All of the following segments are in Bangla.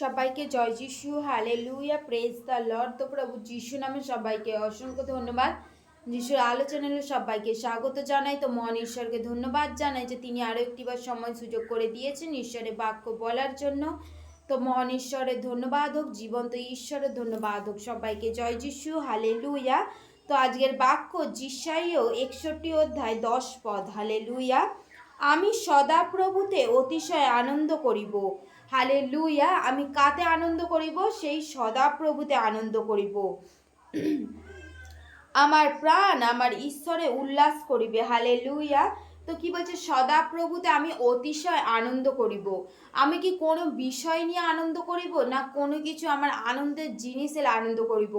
সবাইকে জয় যিশু হালে লুইয়া প্রেস দ্য লর্ড তো প্রভু যিশু নামে সবাইকে অসংখ্য ধন্যবাদ। যিশুর আলো চ্যানেলে সবাইকে স্বাগত জানাই। তো মহান ঈশ্বরকে ধন্যবাদ জানাই যে তিনি আরও একটিবার সময় সুযোগ করে দিয়েছেন ঈশ্বরের বাক্য বলার জন্য। তো মহান ঈশ্বরের ধন্যবাদ হোক, জীবন্ত ঈশ্বরের ধন্যবাদ হোক। সবাইকে জয় যিশু হালে লুইয়া তো আজকের বাক্য জিসাইও একষট্টি অধ্যায় দশ পদ। হালে লুইয়া আমি সদাপ্রভুতে অতিশয় আনন্দ করিব। হালে লুইয়া আমি কাতে আনন্দ করিব, সেই সদাপ্রভুতে আনন্দ করিব। আমার প্রাণ আমার ঈশ্বরে উল্লাস করিবে হালে লুইয়া তো কি বলছে? সদাপ্রভুতে আমি অতিশয় আনন্দ করিব। আমি কি কোনো বিষয় নিয়ে আনন্দ করিব, না কোনো কিছু আমার আনন্দের জিনিসের আনন্দ করিব?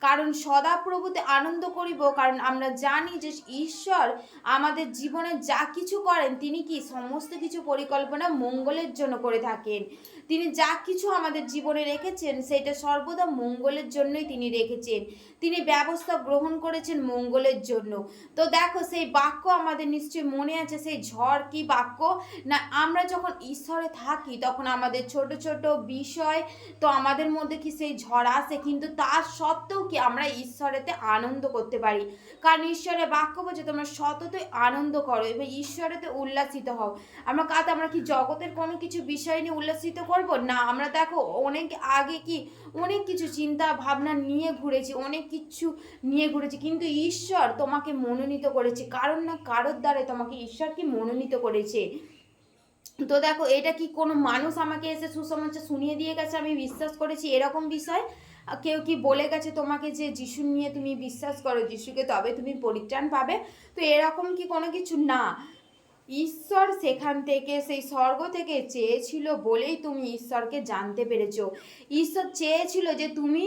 কারণ সদাপ্রভুতে আনন্দ করিব, কারণ আমরা জানি যে ঈশ্বর আমাদের জীবনে যা কিছু করেন, তিনি কি সমস্ত কিছু পরিকল্পনা মঙ্গলের জন্য করে থাকেন। তিনি যা কিছু আমাদের জীবনে রেখেছেন, সেটা সর্বদা মঙ্গলের জন্যই তিনি রেখেছেন। তিনি ব্যবস্থা গ্রহণ করেছেন মঙ্গলের জন্য। তো দেখো, সেই বাক্য আমাদের নিশ্চয়ই মনে আছে সেই ঝড় কি বাক্য? না, আমরা যখন ঈশ্বরে থাকি, তখন আমাদের ছোট ছোট বিষয় তো আমাদের মধ্যে কি সেই ঝড় আসে? কিন্তু তার সত্ত্বেও কি আমরা ঈশ্বরেতে আনন্দ করতে পারি? কারণ ঈশ্বরের বাক্য বলছে, তোমরা সততই আনন্দ করো এবং ঈশ্বরেতে উল্লাসিত হও। আমরা কাজ আমরা কি জগতের কোনো কিছু বিষয় নিয়ে উল্লাসিত করব? না, আমরা দেখো অনেক আগে কি অনেক কিছু চিন্তা ভাবনা নিয়ে ঘুরেছি, অনেক কিছু নিয়ে ঘুরেছি, কিন্তু ঈশ্বর তোমাকে মনোনীত করেছে। কারণ না, কারোর দ্বারা তোমাকে ঈশ্বর কি মনোনীত করেছে। তো দেখো, এটা কি কোনো মানুষ আমাকে এসে সুসমাচার শুনিয়ে দিয়ে গেছে? আমি বিশ্বাস করেছি এরকম বিষয়। কেউ কি বলে গেছে তোমাকে যে যিশু নিয়ে তুমি বিশ্বাস করো, যিশুকে তবে তুমি পরিত্রাণ পাবে? তো এরকম কি কোনো কিছু? না। ঈশ্বর সেখান থেকে, সেই স্বর্গ থেকে চেয়েছিল বলেই তুমি ঈশ্বরকে জানতে পেরেছ। ঈশ্বর চেয়েছিল যে তুমি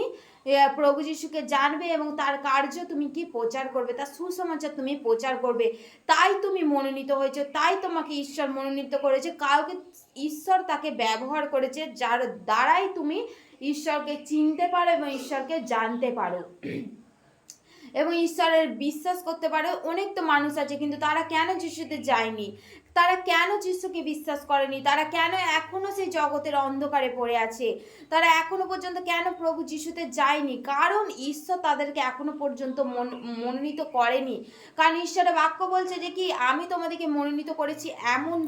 প্রভু যিশুকে জানবে এবং তার কার্য তুমি কি প্রচার করবে, তার সুসমাচার তুমি প্রচার করবে। তাই তুমি মনোনীত হয়েছে, তাই তোমাকে ঈশ্বর মনোনীত করেছে। কাউকে ঈশ্বর তাকে ব্যবহার করেছে যার দ্বারাই তুমি ঈশ্বরকে চিনতে পারো এবং ঈশ্বরকে জানতে পারো। এবং ঈশ্বরের বিশ্বাস করতে পারে। অনেক তো মানুষ আছে, কিন্তু তারা কেন যিশুতে যায়নি? তারা কেন যিশুকে বিশ্বাস করেনি? তারা কেন এখনও সেই জগতের অন্ধকারে পড়ে আছে? তারা এখনও পর্যন্ত কেন প্রভু যিশুতে যায়নি? কারণ ঈশ্বর তাদেরকে এখনও পর্যন্ত মন- মনোনীত করেনি। কারণ ঈশ্বরের বাক্য বলছে যে কি, আমি তোমাদেরকে মনোনীত করেছি এমন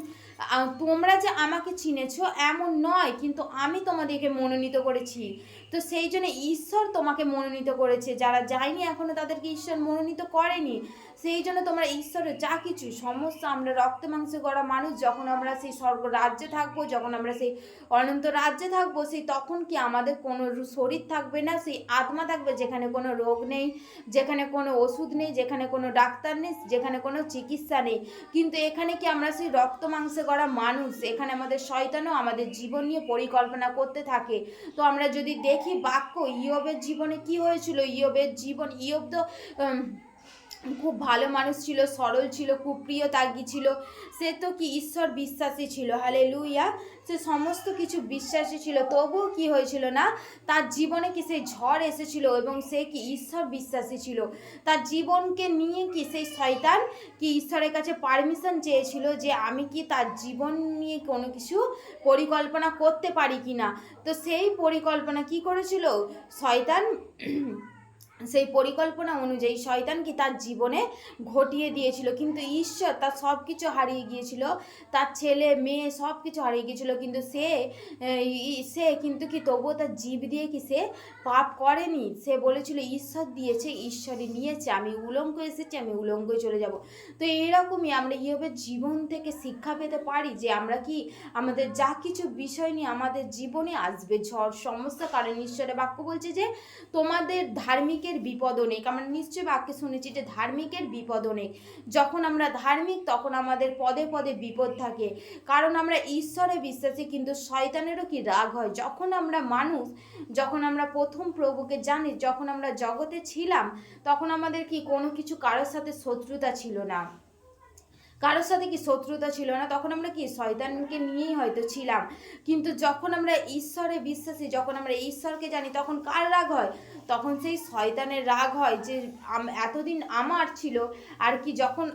তোমরা যে আমাকে চিনেছ এমন নয়, কিন্তু আমি তোমাদেরকে মনোনীত করেছি। তো সেই জন্য ঈশ্বর তোমাকে মনোনীত করেছে। যারা যায়নি এখনও তাদেরকে ঈশ্বর মনোনীত করেনি। সেই জন্য তোমরা ঈশ্বরের যা কিছু, সমস্ত আমরা রক্ত, মাংসে গড়া মানুষ, যখন আমরা সেই স্বর্গ রাজ্যে থাকব, যখন আমরা সেই অনন্ত রাজ্যে থাকব, সেই তখন কি আমাদের কোনো শরীর থাকবে না? সেই আত্মা থাকবে, যেখানে কোনো রোগ নেই, যেখানে কোনো ওষুধ নেই, যেখানে কোনো ডাক্তার নেই, যেখানে কোনো চিকিৎসা নেই। কিন্তু এখানে কি আমরা সেই রক্ত, মাংসে গড়া মানুষ, এখানে আমাদের শয়তানও আমাদের জীবন নিয়ে পরিকল্পনা করতে থাকে। তো আমরা যদি দেখি বাক্য, ইয়বের জীবনে কি হয়েছিল? ইয়বের জীবন, ইয়ব তো খুব ভালো মানুষ ছিল, সরল ছিল খুব প্রিয় তাগি ছিল। সে তো কি ঈশ্বর বিশ্বাসী ছিল? হালে লুইয়া সে সমস্ত কিছু বিশ্বাসী ছিল। তবুও কি হয়েছিল না? তার জীবনে কি সেই ঝড় এসেছিল এবং সে কি ঈশ্বর বিশ্বাসী ছিল? তার জীবনকে নিয়ে কি সেই শয়তান কি ঈশ্বরের কাছে পারমিশন চেয়েছিল যে আমি কি তার জীবন নিয়ে কোনো কিছু পরিকল্পনা করতে পারি কি না তো সেই পরিকল্পনা কি করেছিল? শয়তান সেই পরিকল্পনা অনুযায়ী শয়তান কি তার জীবনে ঘটিয়ে দিয়েছিল? কিন্তু ঈশ্বর তার সব কিছু হারিয়ে গিয়েছিল। তার ছেলে, মেয়ে সব কিছু হারিয়ে গিয়েছিল। কিন্তু সে সে কিন্তু কি তবুও তার জীব দিয়ে কি সে পাপ করেনি? সে বলেছিল, ঈশ্বর দিয়েছে, ঈশ্বরই নিয়েছে। আমি উলঙ্গ এসেছি, আমি উলঙ্গই চলে যাব। তো এরকমই আমরা ইয়বের জীবন থেকে শিক্ষা পেতে পারি যে আমরা কি আমাদের যা কিছু বিষয় নিয়ে আমাদের জীবনে আসবে ঝড়, সমস্যা, কারণ ঈশ্বরের বাক্য বলছে যে তোমাদের ধার্মিকের বিপদ অনেক, আমরা নিশ্চয়ই বাক্যে শুনেছি যে ধার্মিকের বিপদ অনেক। যখন আমরা ধার্মিক, তখন আমাদের পদে পদে বিপদ থাকে। কারণ আমরা ঈশ্বরে বিশ্বাসী, কিন্তু শয়তানেরও কি রাগ হয়? যখন আমরা মানুষ, যখন আমরা প্রথম প্রভুকে জানি, যখন আমরা জগতে ছিলাম, তখন আমাদের কি কোনো কিছু কারোর সাথে শত্রুতা ছিল না। কারোর সাথে কি শত্রুতা ছিল না, তখন আমরা কি শয়তানকে নিয়েই হয়তো ছিলাম? কিন্তু যখন আমরা ঈশ্বরে বিশ্বাসী, যখন আমরা ঈশ্বরকে জানি, তখন কার রাগ হয়? তখন সেই শয়তানের রাগ হয় যে এতদিন আমার ছিল, আর কি যখন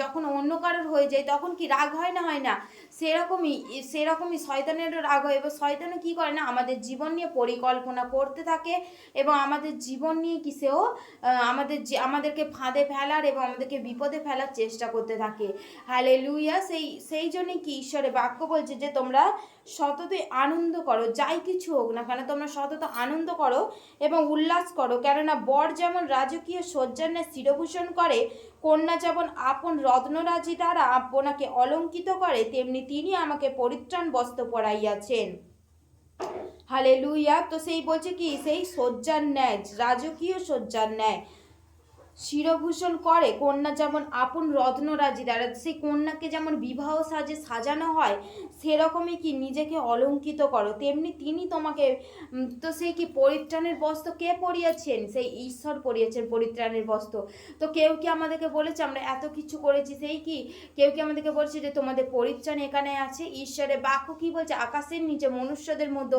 যখন অন্য কারোর হয়ে যায়, তখন কি রাগ হয় না হয় না? সেরকমই সেরকমই শয়তানেরও রাগ হয়, এবং শয়তানও কী করে না, আমাদের জীবন নিয়ে পরিকল্পনা করতে থাকে, এবং আমাদের জীবন নিয়ে কি সেও আমাদের আমাদেরকে ফাঁদে ফেলার এবং আমাদেরকে বিপদে ফেলার চেষ্টা করতে থাকে। হালে লুইয়া সেই সেই জন্যে কি ঈশ্বরের বাক্য বলছে যে, তোমরা সততই আনন্দ করো, যাই কিছু হোক না কেন, তোমরা সতত আনন্দ করো এবং উল্লাস করো। কেননা বর যেমন রাজকীয় সজ্জান্যে শিরভূষণ করে, কন্যা যেমন আপন রত্নরাজি দ্বারা আপনাকে অলঙ্কিত করে, তেমনি তিনি আমাকে পরিত্রাণ বস্ত্র পরাইয়াছেন। হালে লুইয়া তো সেই বলছে কি, সেই শয্যার ন্যায়, রাজকীয় শয্যার ন্যায়। শিরভূষণ করে কন্যা যেমন আপন রত্নরাজি দ্বারা সেই কন্যাকে যেমন বিবাহ সাজে সাজানো হয়, সেরকমই কি নিজেকে অলঙ্কিত করো? তেমনি তিনি তোমাকে তো সেই কি পরিত্রাণের বস্ত্র কে পরিয়েছেন? সেই ঈশ্বর পরিয়েছেন পরিত্রাণের বস্ত্র। তো কেউ কি আমাদেরকে বলেছে, আমরা এত কিছু করেছি, সেই কি? কেউ কি আমাদেরকে বলছে যে তোমাদের পরিত্রাণ এখানে আছে? ঈশ্বরের বাক্য কি বলছে? আকাশের নিচে মনুষ্যদের মধ্যে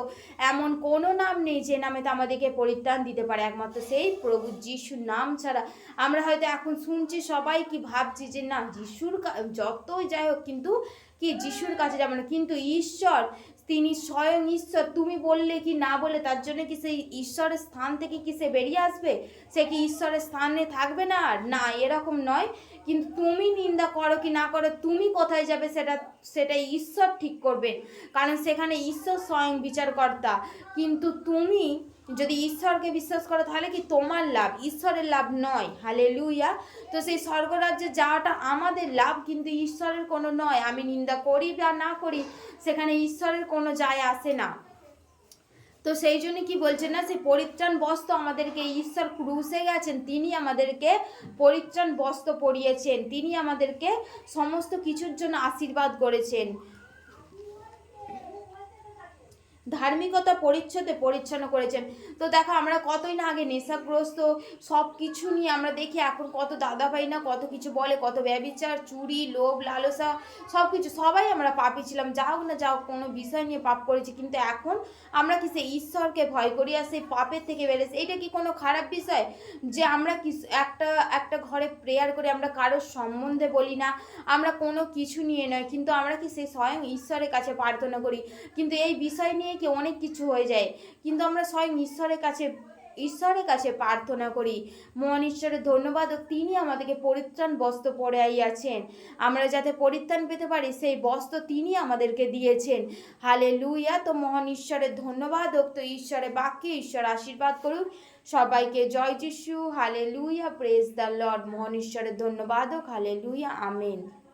এমন কোনো নাম নেই যে নামে তো আমাদেরকে পরিত্রাণ দিতে পারে। একমাত্র সেই প্রভু যিশুর নাম ছাড়া আমরা হয়তো এখন শুনছি, সবাই কি ভাবছি যে না, যিশুর যতই যাই হোক কিন্তু কি যিশুর কাছে যাব না, কিন্তু ঈশ্বর, তিনি স্বয়ং ঈশ্বর, তুমি বললে কি না বলে তার জন্য কি সেই ঈশ্বরের স্থান থেকে কি সে বেরিয়ে আসবে? সে কি ঈশ্বরের স্থানে থাকবে না আর? না, এরকম নয়। কিন্তু তুমি নিন্দা করো কি না করো, তুমি কোথায় যাবে সেটা সেটা ঈশ্বর ঠিক করবেন কারণ সেখানে ঈশ্বর স্বয়ং বিচারকর্তা। কিন্তু তুমি যদি ঈশ্বরকে বিশ্বাস করো, তাহলে কি তোমার লাভ? ঈশ্বরের লাভ নয়। হালে লুইয়া তো সেই স্বর্গরাজ্যে যাওয়াটা আমাদের লাভ, কিন্তু ঈশ্বরের কোনো নয়। আমি নিন্দা করি বা না করি, সেখানে ঈশ্বরের কোনো যায় আসে না। তো সেই জন্য কি বলছেন না, সেই পরিত্রাণ বস্ত্র আমাদেরকে, ঈশ্বর ক্রুশে গেছেন, তিনি আমাদেরকে পরিত্রাণ বস্ত্র পরিয়েছেন, তিনি আমাদেরকে সমস্ত কিছুর জন্য আশীর্বাদ করেছেন। ধার্মিকতা পরিচ্ছদে পরিচ্ছন্ন করেছেন। তো দেখো, আমরা কতই না আগে নেশাগ্রস্ত সব কিছু নিয়ে আমরা দেখি এখন কত দাদা ভাই না, কত কিছু বলে, কত ব্যবিচার, চুরি, লোভ, লালসা সব কিছু সবাই আমরা পাপি ছিলাম যা হোক না যা হোক কোনো বিষয় নিয়ে পাপ করেছি, কিন্তু এখন আমরা কি সেই ঈশ্বরকে ভয় করি আর সেই পাপের থেকে বেড়েছে এটা কি কোনো খারাপ বিষয়? যে আমরা কি একটা একটা ঘরে প্রেয়ার করে আমরা কারোর সম্বন্ধে বলি না, আমরা কোনো কিছু নিয়ে নয়, কিন্তু আমরা কি সেই স্বয়ং ঈশ্বরের কাছে প্রার্থনা করি? কিন্তু এই বিষয় নিয়ে কি অনেক কিছু হয়ে যায়। কিন্তু আমরা স্বয়ং ঈশ্বরের কাছে ঈশ্বরের কাছে প্রার্থনা করি। মহান ঈশ্বরের ধন্যবাদ, তিনি আমাদেরকে পরিত্রাণ বস্ত্র পরে আইয়াছেন। আমরা যাতে পরিত্রাণ পেতে পারি, সেই বস্ত্র তিনি আমাদেরকে দিয়েছেন। হালে লুইয়া তো মহান ঈশ্বরের ধন্যবাদ তো ঈশ্বরের বাক্যে ঈশ্বর আশীর্বাদ করুক সবাইকে জয় যিশু। হালে লুইয়া প্রেস দ্য লর্ড মহান ঈশ্বরের ধন্যবাদ হোক। হালে লুইয়া আমেন।